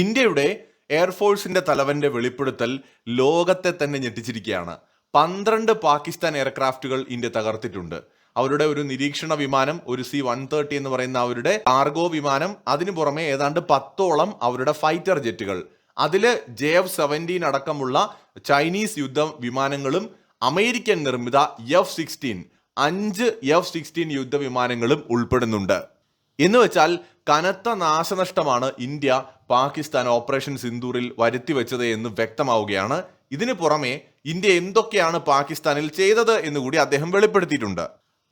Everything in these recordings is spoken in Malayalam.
ഇന്ത്യയുടെ എയർഫോഴ്സിന്റെ തലവന്റെ വെളിപ്പെടുത്തൽ ലോകത്തെ തന്നെ ഞെട്ടിച്ചിരിക്കുകയാണ്. പന്ത്രണ്ട് പാകിസ്ഥാൻ എയർക്രാഫ്റ്റുകൾ ഇന്ത്യ തകർത്തിട്ടുണ്ട്. അവരുടെ ഒരു നിരീക്ഷണ വിമാനം ഒരു സി വൺ തേർട്ടി എന്ന് പറയുന്ന അവരുടെ കാർഗോ വിമാനം അതിനു പുറമെ ഏതാണ്ട് പത്തോളം അവരുടെ ഫൈറ്റർ ജെറ്റുകൾ. അതിൽ ജെ എഫ് സെവന്റീൻ അടക്കമുള്ള ചൈനീസ് യുദ്ധ വിമാനങ്ങളും അമേരിക്കൻ നിർമ്മിത എഫ് സിക്സ്റ്റീൻ അഞ്ച് എഫ് സിക്സ്റ്റീൻ യുദ്ധ വിമാനങ്ങളും ഉൾപ്പെടുന്നുണ്ട്. എന്ന് വെച്ചാൽ കനത്ത നാശനഷ്ടമാണ് ഇന്ത്യ പാകിസ്ഥാൻ ഓപ്പറേഷൻ സിന്ദൂറിൽ വരുത്തിവെച്ചത് എന്ന് വ്യക്തമാവുകയാണ്. ഇതിനു പുറമെ ഇന്ത്യ എന്തൊക്കെയാണ് പാകിസ്ഥാനിൽ ചെയ്തത് എന്ന് കൂടി അദ്ദേഹം വെളിപ്പെടുത്തിയിട്ടുണ്ട്.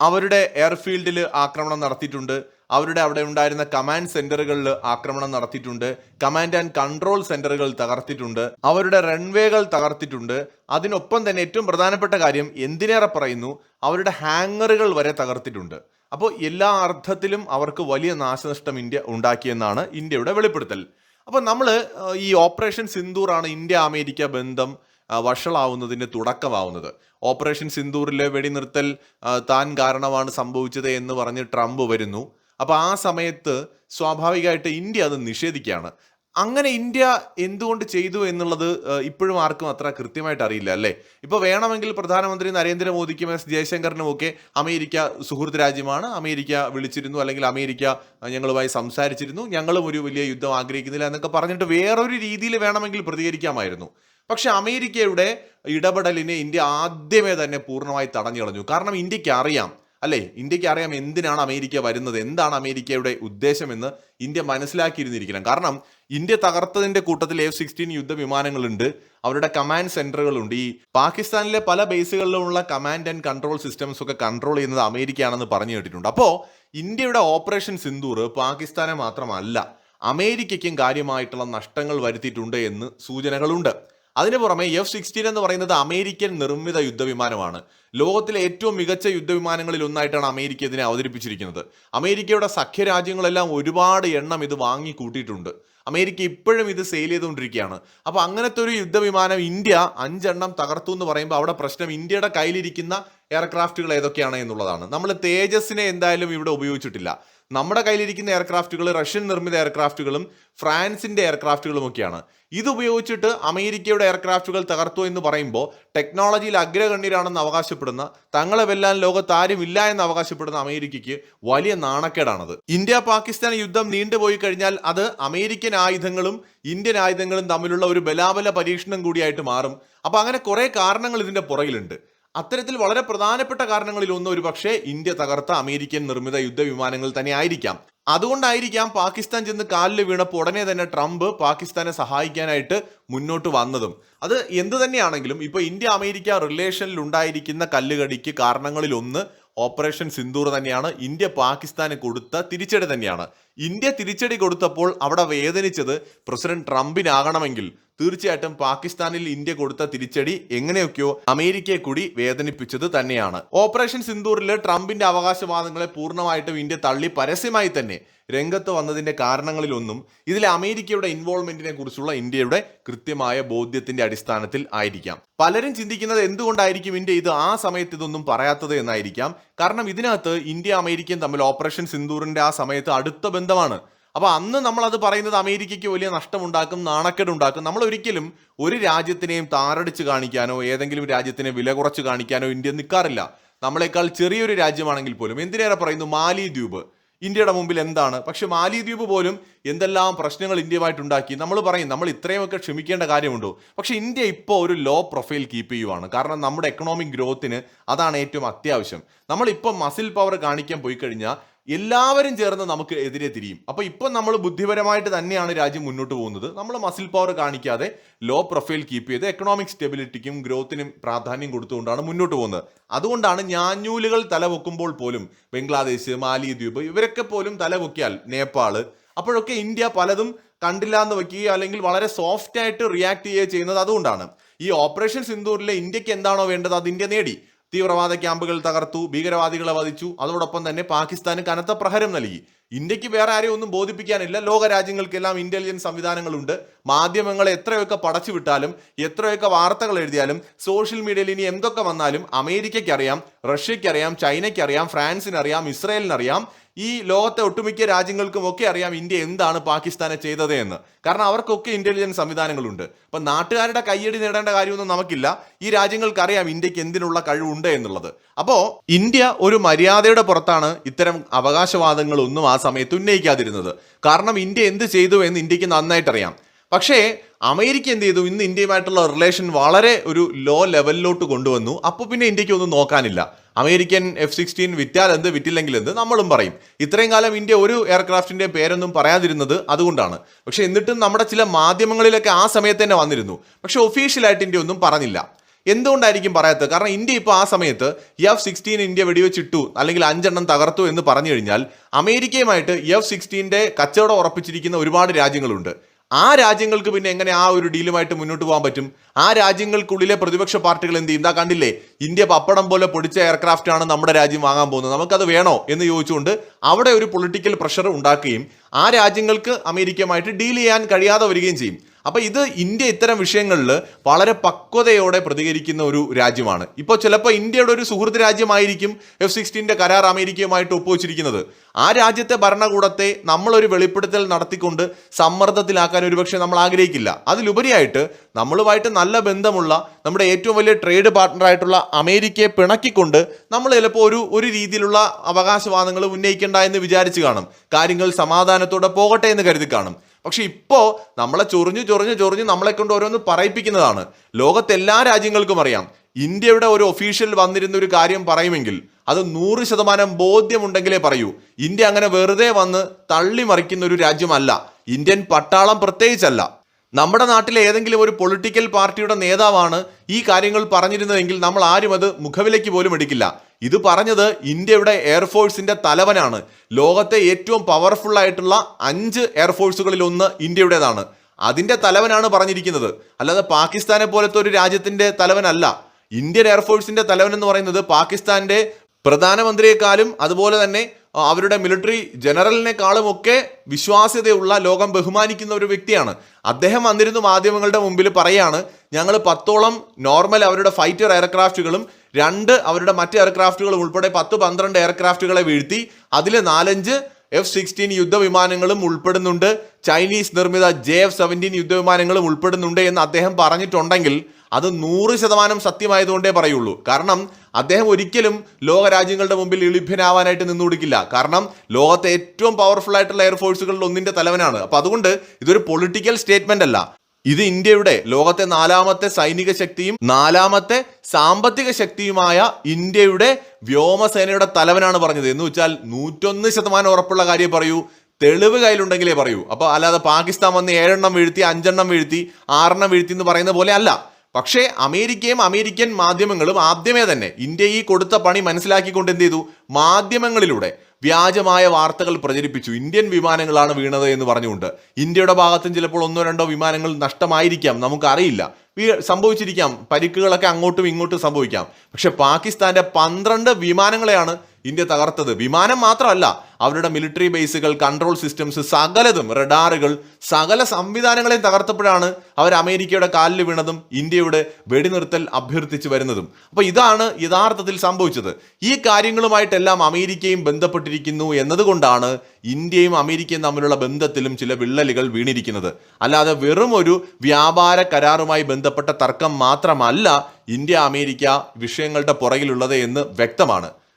അവരുടെ എയർഫീൽഡിൽ ആക്രമണം നടത്തിയിട്ടുണ്ട്. അവരുടെ അവിടെ ഉണ്ടായിരുന്ന കമാൻഡ് സെന്ററുകളിൽ ആക്രമണം നടത്തിയിട്ടുണ്ട്. കമാൻഡ് ആൻഡ് കൺട്രോൾ സെന്ററുകൾ തകർത്തിട്ടുണ്ട്. അവരുടെ റൺവേകൾ തകർത്തിട്ടുണ്ട്. അതിനൊപ്പം തന്നെ ഏറ്റവും പ്രധാനപ്പെട്ട കാര്യം എന്തിനേറെ പറയുന്നു? അവരുടെ ഹാങ്ങറുകൾ വരെ തകർത്തിട്ടുണ്ട്. അപ്പോൾ എല്ലാ അർത്ഥത്തിലും അവർക്ക് വലിയ നാശനഷ്ടം ഇന്ത്യ ഉണ്ടാക്കിയെന്നാണ് ഇന്ത്യയുടെ വെളിപ്പെടുത്തൽ. അപ്പോൾ നമ്മൾ ഈ ഓപ്പറേഷൻ സിന്ദൂറാണ് ഇന്ത്യ അമേരിക്ക ബന്ധം വഷളാവുന്നതിന്റെ തുടക്കമാവുന്നത്. ഓപ്പറേഷൻ സിന്ദൂറിലെ വെടിനിർത്തൽ താൻ കാരണമാണ് സംഭവിച്ചത് എന്ന് പറഞ്ഞ് ട്രംപ് വരുന്നു. അപ്പോൾ ആ സമയത്ത് സ്വാഭാവികമായിട്ട് ഇന്ത്യ അത് നിഷേധിക്കുകയാണ്. അങ്ങനെ ഇന്ത്യ എന്തുകൊണ്ട് ചെയ്തു എന്നുള്ളത് ഇപ്പോഴും ആർക്കും അത്ര കൃത്യമായിട്ട് അറിയില്ല അല്ലേ? ഇപ്പോൾ വേണമെങ്കിൽ പ്രധാനമന്ത്രി നരേന്ദ്രമോദിക്കും എസ് ജയശങ്കറിനും ഒക്കെ അമേരിക്ക സുഹൃത്ത് രാജ്യമാണ്. അമേരിക്ക വിളിച്ചിരുന്നു അല്ലെങ്കിൽ അമേരിക്ക ഞങ്ങളുമായി സംസാരിച്ചിരുന്നു. ഞങ്ങളും ഒരു വലിയ യുദ്ധം ആഗ്രഹിക്കുന്നില്ല എന്നൊക്കെ പറഞ്ഞിട്ട് വേറൊരു രീതിയിൽ വേണമെങ്കിൽ പ്രതികരിക്കാമായിരുന്നു. പക്ഷെ അമേരിക്കയുടെ ഇടപെടലിനെ ഇന്ത്യ ആദ്യമേ തന്നെ പൂർണമായി തടഞ്ഞു കളഞ്ഞു. കാരണം ഇന്ത്യയ്ക്ക് അറിയാം അല്ലേ? ഇന്ത്യയ്ക്ക് അറിയാം എന്തിനാണ് അമേരിക്ക വരുന്നത് എന്താണ് അമേരിക്കയുടെ ഉദ്ദേശമെന്ന് ഇന്ത്യ മനസ്സിലാക്കിയിരുന്നിരിക്കണം. കാരണം ഇന്ത്യ തകർത്തതിന്റെ കൂട്ടത്തിൽ എഫ് സിക്സ്റ്റീൻ യുദ്ധവിമാനങ്ങളുണ്ട് അവരുടെ കമാൻഡ് സെന്ററുകളുണ്ട് ഈ പാകിസ്ഥാനിലെ പല ബേസുകളിലുമുള്ള കമാൻഡ് ആൻഡ് കൺട്രോൾ സിസ്റ്റംസ് ഒക്കെ കൺട്രോൾ ചെയ്യുന്നത് അമേരിക്കയാണെന്ന് പറഞ്ഞു കേട്ടിട്ടുണ്ട്. അപ്പോൾ ഇന്ത്യയുടെ ഓപ്പറേഷൻ സിന്ദൂർ പാകിസ്ഥാനെ മാത്രമല്ല അമേരിക്കയ്ക്കും കാര്യമായിട്ടുള്ള നഷ്ടങ്ങൾ വരുത്തിയിട്ടുണ്ട് എന്ന് സൂചനകളുണ്ട്. അതിനു പുറമെ എഫ് സിക്സ്റ്റീൻ എന്ന് പറയുന്നത് അമേരിക്കൻ നിർമ്മിത യുദ്ധവിമാനമാണ്. ലോകത്തിലെ ഏറ്റവും മികച്ച യുദ്ധവിമാനങ്ങളിൽ ഒന്നായിട്ടാണ് അമേരിക്ക ഇതിനെ അവതരിപ്പിച്ചിരിക്കുന്നത്. അമേരിക്കയുടെ സഖ്യരാജ്യങ്ങളെല്ലാം ഒരുപാട് എണ്ണം ഇത് വാങ്ങി കൂട്ടിയിട്ടുണ്ട് അമേരിക്ക ഇപ്പോഴും ഇത് സെയിൽ ചെയ്തുകൊണ്ടിരിക്കുകയാണ്. അപ്പോൾ അങ്ങനത്തെ ഒരു യുദ്ധവിമാനം ഇന്ത്യ അഞ്ചെണ്ണം തകർത്തു എന്ന് പറയുമ്പോൾ അവിടെ പ്രശ്നം ഇന്ത്യയുടെ കയ്യിലിരിക്കുന്ന എയർക്രാഫ്റ്റുകൾ ഏതൊക്കെയാണ് എന്നുള്ളതാണ്. നമ്മൾ തേജസിനെ എന്തായാലും ഇവിടെ ഉപയോഗിച്ചിട്ടില്ല. നമ്മുടെ കയ്യിലിരിക്കുന്ന എയർക്രാഫ്റ്റുകൾ റഷ്യൻ നിർമ്മിത എയർക്രാഫ്റ്റുകളും ഫ്രാൻസിന്റെ എയർക്രാഫ്റ്റുകളും ഒക്കെയാണ്. ഇത് ഉപയോഗിച്ചിട്ട് അമേരിക്കയുടെ എയർക്രാഫ്റ്റുകൾ തകർത്തു എന്ന് പറയുമ്പോൾ ടെക്നോളജിയിൽ അഗ്രഗണ്യരാണെന്ന് അവകാശപ്പെടുന്ന തങ്ങളെ വെല്ലാൻ ലോകത്ത് ആരുമില്ല എന്ന് അവകാശപ്പെടുന്ന അമേരിക്കയ്ക്ക് വലിയ നാണക്കേടാണത്. ഇന്ത്യ പാകിസ്ഥാൻ യുദ്ധം നീണ്ടുപോയി കഴിഞ്ഞാൽ അത് അമേരിക്കൻ ആയുധങ്ങളും ഇന്ത്യൻ ആയുധങ്ങളും തമ്മിലുള്ള ഒരു ബലാബല പരീക്ഷണം കൂടിയായിട്ട് മാറും. അപ്പൊ അങ്ങനെ കുറേ കാരണങ്ങൾ ഇതിന്റെ പുറകിലുണ്ട്. അത്തരത്തിൽ വളരെ പ്രധാനപ്പെട്ട കാരണങ്ങളിൽ ഒന്ന് ഒരു പക്ഷേ ഇന്ത്യ തകർത്ത അമേരിക്കൻ നിർമ്മിത യുദ്ധവിമാനങ്ങൾ തന്നെ ആയിരിക്കാം. അതുകൊണ്ടായിരിക്കാം പാകിസ്ഥാൻ ചെന്ന് കാലിൽ വീണപ്പോൾ ഉടനെ തന്നെ ട്രംപ് പാകിസ്ഥാനെ സഹായിക്കാനായിട്ട് മുന്നോട്ട് വന്നതും. അത് എന്ത് തന്നെയാണെങ്കിലും ഇപ്പൊ ഇന്ത്യ അമേരിക്ക റിലേഷനിൽ ഉണ്ടായിരിക്കുന്ന കല്ലുകടിക്ക് കാരണങ്ങളിൽ ഒന്ന് ഓപ്പറേഷൻ സിന്ദൂർ തന്നെയാണ്. ഇന്ത്യ പാകിസ്ഥാന് കൊടുത്ത തിരിച്ചടി തന്നെയാണ്. ഇന്ത്യ തിരിച്ചടി കൊടുത്തപ്പോൾ അവിടെ വേദനിച്ചത് പ്രസിഡന്റ് ട്രംപിനാകണമെങ്കിൽ. തീർച്ചയായിട്ടും പാകിസ്ഥാനിൽ ഇന്ത്യ കൊടുത്ത തിരിച്ചടി എങ്ങനെയൊക്കെയോ അമേരിക്കയെ കൂടി വേദനിപ്പിച്ചത് തന്നെയാണ്. ഓപ്പറേഷൻ സിന്ദൂറിൽ ട്രംപിന്റെ അവകാശവാദങ്ങളെ പൂർണമായിട്ടും ഇന്ത്യ തള്ളി പരസ്യമായി തന്നെ രംഗത്ത് വന്നതിന്റെ കാരണങ്ങളിലൊന്നും ഇതിലെ അമേരിക്കയുടെ ഇൻവോൾവ്മെന്റിനെ കുറിച്ചുള്ള ഇന്ത്യയുടെ കൃത്യമായ ബോധ്യത്തിന്റെ അടിസ്ഥാനത്തിൽ ആയിരിക്കാം. പലരും ചിന്തിക്കുന്നത് എന്തുകൊണ്ടായിരിക്കും ഇന്ത്യ ഇത് ആ സമയത്ത് ഇതൊന്നും പറയാത്തത് എന്നായിരിക്കാം. കാരണം ഇതിനകത്ത് ഇന്ത്യ അമേരിക്കയും തമ്മിൽ ഓപ്പറേഷൻ സിന്ദൂറിന്റെ ആ സമയത്ത് അടുത്ത ബന്ധമാണ്. അപ്പൊ അന്ന് നമ്മൾ അത് പറയുന്നത് അമേരിക്കയ്ക്ക് വലിയ നഷ്ടമുണ്ടാക്കും നാണക്കേടുണ്ടാക്കും. നമ്മൾ ഒരിക്കലും ഒരു രാജ്യത്തിനെയും താറടിച്ച് കാണിക്കാനോ ഏതെങ്കിലും രാജ്യത്തിനെ വില കുറച്ച് കാണിക്കാനോ ഇന്ത്യ നിൽക്കാറില്ല നമ്മളെക്കാൾ ചെറിയൊരു രാജ്യമാണെങ്കിൽ പോലും. എന്തിനേറെ പറയുന്നു? മാലി ദ്വീപ് ഇന്ത്യയുടെ മുമ്പിൽ എന്താണ്? പക്ഷെ മാലിദ്വീപ് പോലും എന്തെല്ലാം പ്രശ്നങ്ങൾ ഇന്ത്യയുമായിട്ടുണ്ടാക്കി. നമ്മൾ പറയും നമ്മൾ ഇത്രയുമൊക്കെ ക്ഷമിക്കേണ്ട കാര്യമുണ്ടോ? പക്ഷെ ഇന്ത്യ ഇപ്പോൾ ഒരു ലോ പ്രൊഫൈൽ കീപ്പ് ചെയ്യുവാണ്. കാരണം നമ്മുടെ എക്കണോമിക് ഗ്രോത്തിന് അതാണ് ഏറ്റവും അത്യാവശ്യം. നമ്മളിപ്പോൾ മസിൽ പവർ കാണിക്കാൻ പോയി കഴിഞ്ഞാൽ എല്ലാവരും ചേർന്ന് നമുക്ക് എതിരെ തിരിയും. അപ്പൊ ഇപ്പം നമ്മൾ ബുദ്ധിപരമായിട്ട് തന്നെയാണ് രാജ്യം മുന്നോട്ട് പോകുന്നത്. നമ്മൾ മസിൽ പവർ കാണിക്കാതെ ലോ പ്രൊഫൈൽ കീപ്പ് ചെയ്ത് എക്കണോമിക് സ്റ്റെബിലിറ്റിക്കും ഗ്രോത്തിനും പ്രാധാന്യം കൊടുത്തുകൊണ്ടാണ് മുന്നോട്ട് പോകുന്നത്. അതുകൊണ്ടാണ് ഞാഞ്ഞൂലുകൾ തലവെക്കുമ്പോൾ പോലും ബംഗ്ലാദേശ് മാലിദ്വീപ് ഇവരൊക്കെ പോലും തലവെക്കിയാൽ നേപ്പാൾ. അപ്പോഴൊക്കെ ഇന്ത്യ പലതും കണ്ടില്ല എന്ന് വയ്ക്കുകയോ അല്ലെങ്കിൽ വളരെ സോഫ്റ്റ് ആയിട്ട് റിയാക്ട് ചെയ്യുകയോ ചെയ്യുന്നത് അതുകൊണ്ടാണ്. ഈ ഓപ്പറേഷൻ സിന്ദൂറിലെ ഇന്ത്യയ്ക്ക് എന്താണോ വേണ്ടത് അത് ഇന്ത്യ നേടി. തീവ്രവാദ ക്യാമ്പുകൾ തകർത്തു ഭീകരവാദികളെ വധിച്ചു. അതോടൊപ്പം തന്നെ പാകിസ്ഥാന് കനത്ത പ്രഹരം നൽകി. ഇന്ത്യയ്ക്ക് വേറെ ആരെയും ഒന്നും ബോധിപ്പിക്കാനില്ല. ലോക രാജ്യങ്ങൾക്കെല്ലാം ഇന്റലിജൻസ് സംവിധാനങ്ങളുണ്ട്. മാധ്യമങ്ങളെ എത്രയൊക്കെ പടച്ചു വിട്ടാലും എത്രയൊക്കെ വാർത്തകൾ എഴുതിയാലും സോഷ്യൽ മീഡിയയിൽ ഇനി എന്തൊക്കെ വന്നാലും അമേരിക്കയ്ക്കറിയാം റഷ്യയ്ക്കറിയാം ചൈനയ്ക്കറിയാം ഫ്രാൻസിനറിയാം ചൈനയ്ക്ക് ഈ ലോകത്തെ ഒട്ടുമിക്ക രാജ്യങ്ങൾക്കും ഒക്കെ അറിയാം ഇന്ത്യ എന്താണ് പാകിസ്ഥാനെ ചെയ്തത് എന്ന്. കാരണം അവർക്കൊക്കെ ഇന്റലിജൻസ് സംവിധാനങ്ങളുണ്ട്. അപ്പൊ നാട്ടുകാരുടെ കയ്യടി നേടേണ്ട കാര്യമൊന്നും നമുക്കില്ല. ഈ രാജ്യങ്ങൾക്ക് അറിയാം ഇന്ത്യയ്ക്ക് എന്തിനുള്ള കഴിവുണ്ട് എന്നുള്ളത്. അപ്പോൾ ഇന്ത്യ ഒരു മര്യാദയുടെ പുറത്താണ് ഇത്തരം അവകാശവാദങ്ങളൊന്നും ആ സമയത്ത് ഉന്നയിക്കാതിരുന്നത്. കാരണം ഇന്ത്യ എന്ത് ചെയ്തു എന്ന് ഇന്ത്യയ്ക്ക് നന്നായിട്ട് അറിയാം പക്ഷേ അമേരിക്ക എന്ത് ചെയ്തു? ഇന്ന് ഇന്ത്യയുമായിട്ടുള്ള റിലേഷൻ വളരെ ഒരു ലോ ലെവലിലോട്ട് കൊണ്ടുവന്നു. അപ്പോൾ പിന്നെ ഇന്ത്യയ്ക്ക് ഒന്നും നോക്കാനില്ല. അമേരിക്കൻ എഫ് സിക്സ്റ്റീൻ വിറ്റാൽ എന്ത് വിറ്റില്ലെങ്കിൽ എന്ത്? നമ്മളും പറയും. ഇത്രയും കാലം ഇന്ത്യ ഒരു എയർക്രാഫ്റ്റിന്റെ പേരൊന്നും പറയാതിരുന്നത് അതുകൊണ്ടാണ്. പക്ഷേ എന്നിട്ടും നമ്മുടെ ചില മാധ്യമങ്ങളിലൊക്കെ ആ സമയത്ത് തന്നെ വന്നിരുന്നു. പക്ഷേ ഒഫീഷ്യലായിട്ട് ഇന്ത്യ ഒന്നും പറഞ്ഞില്ല. എന്തുകൊണ്ടായിരിക്കും പറയാത്തത്? കാരണം ഇന്ത്യ ഇപ്പോൾ ആ സമയത്ത് എഫ് സിക്സ്റ്റീൻ ഇന്ത്യ വെടിവെച്ചിട്ടു അല്ലെങ്കിൽ അഞ്ചെണ്ണം തകർത്തു എന്ന് പറഞ്ഞു കഴിഞ്ഞാൽ അമേരിക്കയുമായിട്ട് എഫ് സിക്സ്റ്റീന്റെ കച്ചവടം ഉറപ്പിച്ചിരിക്കുന്ന ഒരുപാട് രാജ്യങ്ങളുണ്ട്. ആ രാജ്യങ്ങൾക്ക് പിന്നെ എങ്ങനെ ആ ഒരു ഡീലുമായിട്ട് മുന്നോട്ട് പോകാൻ പറ്റും? ആ രാജ്യങ്ങൾക്കുള്ളിലെ പ്രതിപക്ഷ പാർട്ടികൾ എന്ത് ചെയ്യും? കണ്ടില്ലേ ഇന്ത്യ പപ്പടം പോലെ പൊടിച്ച എയർക്രാഫ്റ്റ് ആണ് നമ്മുടെ രാജ്യം വാങ്ങാൻ പോകുന്നത്. നമുക്കത് വേണോ എന്ന് ചോദിച്ചുകൊണ്ട് അവിടെ ഒരു പൊളിറ്റിക്കൽ പ്രഷർ ഉണ്ടാക്കുകയും ആ രാജ്യങ്ങൾക്ക് അമേരിക്കയുമായിട്ട് ഡീൽ ചെയ്യാൻ കഴിയാതെ വരികയും ചെയ്യും. അപ്പൊ ഇത് ഇന്ത്യ ഇത്തരം വിഷയങ്ങളിൽ വളരെ പക്വതയോടെ പ്രതികരിക്കുന്ന ഒരു രാജ്യമാണ്. ഇപ്പോൾ ചിലപ്പോൾ ഇന്ത്യയുടെ ഒരു സുഹൃത്ത് രാജ്യമായിരിക്കും എഫ് സിക്സ്റ്റീന്റെ കരാർ അമേരിക്കയുമായിട്ട് ഒപ്പുവെച്ചിരിക്കുന്നത്. ആ രാജ്യത്തെ ഭരണകൂടത്തെ നമ്മളൊരു വെളിപ്പെടുത്തൽ നടത്തിക്കൊണ്ട് സമ്മർദ്ദത്തിലാക്കാൻ ഒരുപക്ഷെ നമ്മൾ ആഗ്രഹിക്കില്ല. അതിലുപരിയായിട്ട് നമ്മളുമായിട്ട് നല്ല ബന്ധമുള്ള നമ്മുടെ ഏറ്റവും വലിയ ട്രേഡ് പാർട്ട്ണറായിട്ടുള്ള അമേരിക്കയെ പിണക്കിക്കൊണ്ട് നമ്മൾ ചിലപ്പോൾ ഒരു ഒരു രീതിയിലുള്ള അവകാശവാദങ്ങൾ ഉന്നയിക്കേണ്ട എന്ന് വിചാരിച്ച് കാണും. കാര്യങ്ങൾ സമാധാനത്തോടെ പോകട്ടെ എന്ന് കരുതി കാണും. പക്ഷെ ഇപ്പോ നമ്മളെ ചൊറിഞ്ഞു ചൊറിഞ്ഞു ചൊറിഞ്ഞു നമ്മളെ കൊണ്ട് ഓരോന്ന് പറയിപ്പിക്കുന്നതാണ്. ലോകത്തെ എല്ലാ രാജ്യങ്ങൾക്കും അറിയാം. ഇന്ത്യയുടെ ഒരു ഒഫീഷ്യൽ വന്നിരുന്ന ഒരു കാര്യം പറയുമെങ്കിൽ അത് നൂറ് ശതമാനം ബോധ്യമുണ്ടെങ്കിലേ പറയൂ. ഇന്ത്യ അങ്ങനെ വെറുതെ വന്ന് തള്ളി മറിക്കുന്ന ഒരു രാജ്യമല്ല. ഇന്ത്യൻ പട്ടാളം പ്രത്യേകിച്ചല്ല. നമ്മുടെ നാട്ടിലെ ഏതെങ്കിലും ഒരു പൊളിറ്റിക്കൽ പാർട്ടിയുടെ നേതാവാണ് ഈ കാര്യങ്ങൾ പറഞ്ഞിരുന്നതെങ്കിൽ നമ്മൾ ആരും അത് മുഖവിലേക്ക് പോലും എടുക്കില്ല. ഇത് പറഞ്ഞത് ഇന്ത്യയുടെ എയർഫോഴ്സിന്റെ തലവനാണ്. ലോകത്തെ ഏറ്റവും പവർഫുൾ ആയിട്ടുള്ള അഞ്ച് എയർഫോഴ്സുകളിൽ ഒന്ന് ഇന്ത്യയുടേതാണ്. അതിന്റെ തലവനാണ് പറഞ്ഞിരിക്കുന്നത്. അല്ലാതെ പാകിസ്ഥാനെ പോലത്തെ ഒരു രാജ്യത്തിന്റെ തലവനല്ല. ഇന്ത്യൻ എയർഫോഴ്സിന്റെ തലവൻ എന്ന് പറയുന്നത് പാകിസ്ഥാന്റെ പ്രധാനമന്ത്രിയെക്കാളും അതുപോലെ തന്നെ അവരുടെ മിലിറ്ററി ജനറലിനെക്കാളും ഒക്കെ വിശ്വാസ്യതയുള്ള ലോകം ബഹുമാനിക്കുന്ന ഒരു വ്യക്തിയാണ്. അദ്ദേഹം വന്നിരുന്നു മാധ്യമങ്ങളുടെ മുമ്പിൽ പറയാണ് ഞങ്ങൾ പത്തോളം നോർമൽ അവരുടെ ഫൈറ്റർ എയർക്രാഫ്റ്റുകളും രണ്ട് അവരുടെ മറ്റ് എയർക്രാഫ്റ്റുകളും ഉൾപ്പെടെ പത്ത് പന്ത്രണ്ട് എയർക്രാഫ്റ്റുകളെ വീഴ്ത്തി അതിൽ നാലഞ്ച് എഫ് സിക്സ്റ്റീൻ യുദ്ധവിമാനങ്ങളും ഉൾപ്പെടുന്നുണ്ട്. ചൈനീസ് നിർമ്മിത ജെ എഫ് സെവന്റീൻ യുദ്ധവിമാനങ്ങളും ഉൾപ്പെടുന്നുണ്ട് എന്ന് അദ്ദേഹം പറഞ്ഞിട്ടുണ്ടെങ്കിൽ അത് നൂറ് ശതമാനം സത്യമായതുകൊണ്ടേ പറയുള്ളൂ. കാരണം അദ്ദേഹം ഒരിക്കലും ലോകരാജ്യങ്ങളുടെ മുമ്പിൽ മുമ്പിൽ ഇളിഭ്യനാവാനായിട്ട് നിന്നുകൊടുക്കില്ല. കാരണം ലോകത്തെ ഏറ്റവും പവർഫുൾ ആയിട്ടുള്ള എയർഫോഴ്സുകളിൽ ഒന്നിന്റെ തലവനാണ്. അപ്പൊ അതുകൊണ്ട് ഇതൊരു പൊളിറ്റിക്കൽ സ്റ്റേറ്റ്മെന്റ് അല്ല. ഇത് ഇന്ത്യയുടെ ലോകത്തെ നാലാമത്തെ സൈനിക ശക്തിയും നാലാമത്തെ സാമ്പത്തിക ശക്തിയുമായ ഇന്ത്യയുടെ വ്യോമസേനയുടെ തലവനാണ് പറഞ്ഞത്. എന്ന് വെച്ചാൽ നൂറ്റൊന്ന് ശതമാനം ഉറപ്പുള്ള കാര്യം പറയൂ. തെളിവ് കയ്യിലുണ്ടെങ്കിലേ പറയൂ. അപ്പോൾ അല്ലാതെ പാകിസ്ഥാൻ വന്ന് ഏഴെണ്ണം വീഴ്ത്തി അഞ്ചെണ്ണം വീഴ്ത്തി ആറെണ്ണം വീഴ്ത്തി എന്ന് പറയുന്ന പോലെ അല്ല. പക്ഷേ അമേരിക്കയും അമേരിക്കൻ മാധ്യമങ്ങളും ആദ്യമേ തന്നെ ഇന്ത്യ ഈ കൊടുത്ത പണി മനസ്സിലാക്കിക്കൊണ്ട് എന്ത് ചെയ്തു? മാധ്യമങ്ങളിലൂടെ. വ്യാജമായ വാർത്തകൾ പ്രചരിപ്പിച്ചു. ഇന്ത്യൻ വിമാനങ്ങളാണ് വീണത് എന്ന് പറഞ്ഞുകൊണ്ട്. ഇന്ത്യയുടെ ഭാഗത്തും ചിലപ്പോൾ ഒന്നോ രണ്ടോ വിമാനങ്ങൾ നഷ്ടമായിരിക്കാം. നമുക്കറിയില്ല. സംഭവിച്ചിരിക്കാം. പരിക്കുകളൊക്കെ അങ്ങോട്ടും ഇങ്ങോട്ടും സംഭവിക്കാം. പക്ഷെ പാകിസ്ഥാന്റെ പന്ത്രണ്ട് വിമാനങ്ങളെയാണ് ഇന്ത്യ തകർത്തത്. വിമാനം മാത്രമല്ല അവരുടെ മിലിറ്ററി ബേസുകൾ കൺട്രോൾ സിസ്റ്റംസ് സകലതും റഡാറുകൾ സകല സംവിധാനങ്ങളെയും തകർത്തപ്പോഴാണ് അവർ അമേരിക്കയുടെ കാലിൽ വീണതും ഇന്ത്യയുടെ വെടിനിർത്തൽ അഭ്യർത്ഥിച്ചു വരുന്നതും. അപ്പൊ ഇതാണ് യഥാർത്ഥത്തിൽ സംഭവിച്ചത്. ഈ കാര്യങ്ങളുമായിട്ടെല്ലാം അമേരിക്കയും ബന്ധപ്പെട്ടിരിക്കുന്നു എന്നതുകൊണ്ടാണ് ഇന്ത്യയും അമേരിക്കയും തമ്മിലുള്ള ബന്ധത്തിലും ചില വിള്ളലുകൾ വീണിരിക്കുന്നത്. അല്ലാതെ വെറും ഒരു വ്യാപാര കരാറുമായി ബന്ധപ്പെട്ട തർക്കം മാത്രമല്ല ഇന്ത്യ അമേരിക്ക വിഷയങ്ങളുടെ പുറകിലുള്ളത് എന്ന് വ്യക്തമാണ്.